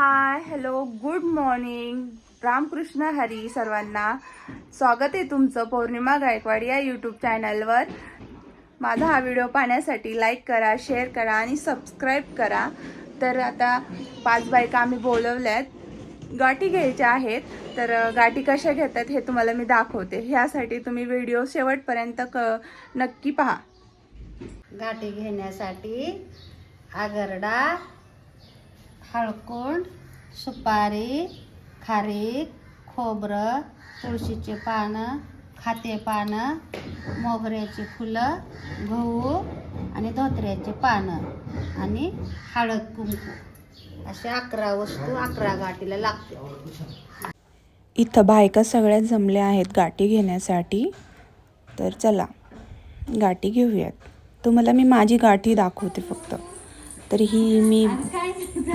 Hi hello good morning Ramakrishna Hari सर्वांना. स्वागत आहे तुमचं पौर्णिमा गायकवाड या यूट्यूब चॅनलवर माझा हा व्हिडिओ पाहण्यासाठी लाईक करा शेअर करा आणि सबस्क्राईब करा. तर आता पाच बायका आम्ही बोलवल्या आहेत गाठी घ्यायच्या आहेत. तर गाठी कशा घेतात हे तुम्हाला मी दाखवते. ह्यासाठी तुम्ही व्हिडिओ शेवटपर्यंत क नक्की पहा. गाठी घेण्यासाठी आगरडा हळकुंड सुपारी खारीक खोबरं तुळशीचे पानं खाते पानं मोगऱ्याची फुलं गहू आणि धोत्र्याचे पानं आणि हळद कुंकू. असे अकरा वस्तू अकरा गाठीला लागते. इथं बायका सगळ्या जमल्या आहेत गाठी घेण्यासाठी. तर चला गाठी घेऊयात. तुम्हाला मी माझी गाठी दाखवते फक्त. तर ही मी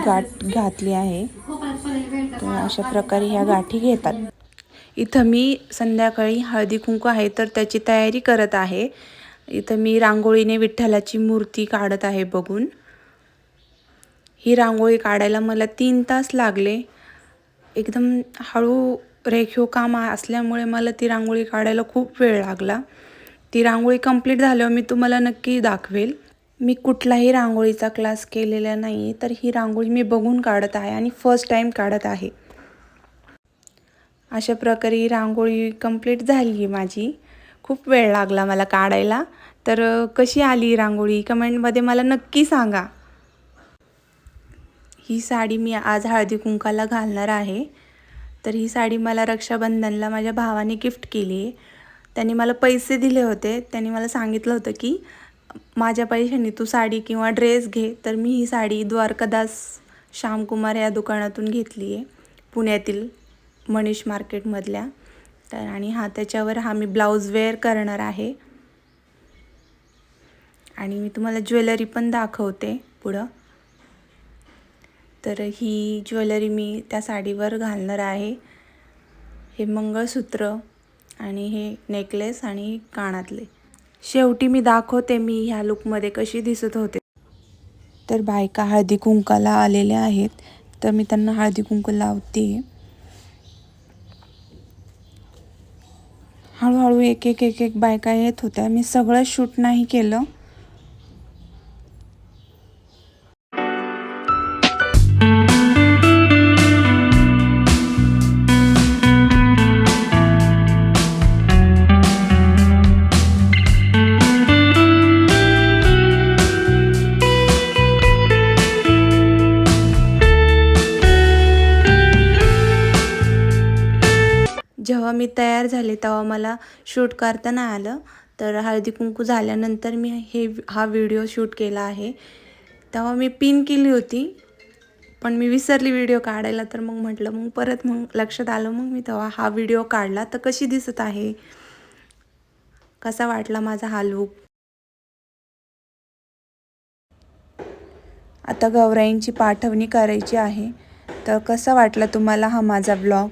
गाठ घातली आहे. तर अशा प्रकारे ह्या गाठी घेतात. इथं मी संध्याकाळी हळदी कुंकू आहे तर त्याची तयारी करत आहे. इथं मी रांगोळीने विठ्ठलाची मूर्ती काढत आहे बघून. ही रांगोळी काढायला मला तीन तास लागले. एकदम हळू रेखीव काम असल्यामुळे मला ती रांगोळी काढायला खूप वेळ लागला. ती रांगोळी कंप्लीट झाल्यावर मी तुम्हाला नक्की दाखवेल. मी कुठलाही रांगोळीचा क्लास केलेला नाही तर ही रांगोळी मी बघून काढत आहे आणि फर्स्ट टाईम काढत आहे. अशा प्रकारे ही रांगोळी कंप्लीट झाली माझी. खूप वेळ लागला मला काढायला. तर कशी आली रांगोळी? कमेंटमध्ये मला नक्की सांगा. ही साडी मी आज हळदी कुंकाला घालणार आहे. तर ही साडी मला रक्षाबंधनला माझ्या भावाने गिफ्ट केली आहे त्यांनी मला पैसे दिले होते. त्यांनी मला सांगितलं होतं की माझ्या पैशांनी तू साडी किंवा ड्रेस घे तर मी ही साडी द्वारकादास श्यामकुमार या दुकानातून घेतली आहे पुण्यातील मनीष मार्केटमधल्या. तर आणि हा त्याच्यावर हा मी ब्लाऊज वेअर करणार आहे. आणि मी तुम्हाला ज्वेलरी पण दाखवते पुढं. तर ही ज्वेलरी मी त्या साडीवर घालणार आहे. हे मंगळसूत्र आणि हे नेकलेस आणि कानातले. शेवटी मी दाखवते मी ह्या लुकमध्ये कशी दिसत होते. तर बायका हळदी कुंकाला आलेल्या आहेत. तर मी त्यांना हळदी कुंकू लावते. हळूहळू एक एक एक एक बायका येत होत्या. मी सगळं शूट नाही केलं. जेव्हा मी तयार झाले तेव्हा मला शूट करता नाही आलं. तर हळदी कुंकू झाल्यानंतर मी हे हा व्हिडिओ शूट केला आहे. तेव्हा मी पिन केली होती पण मी विसरली व्हिडिओ काढायला. तर मग म्हटलं मग परत मग लक्षात आलं मग मी तेव्हा हा व्हिडिओ काढला. तर कशी दिसत आहे? कसा वाटला माझा हा लूक? आता गौराईंची पाठवणी करायची आहे. तर कसा वाटला तुम्हाला हा माझा ब्लॉग?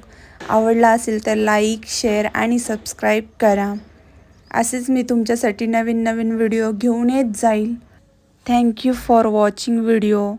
आवडला असेल तर लाईक शेअर आणि सबस्क्राईब करा. असेच मी तुमच्यासाठी नवीन नवीन व्हिडिओ घेऊन येत जाईल. Thank you for watching video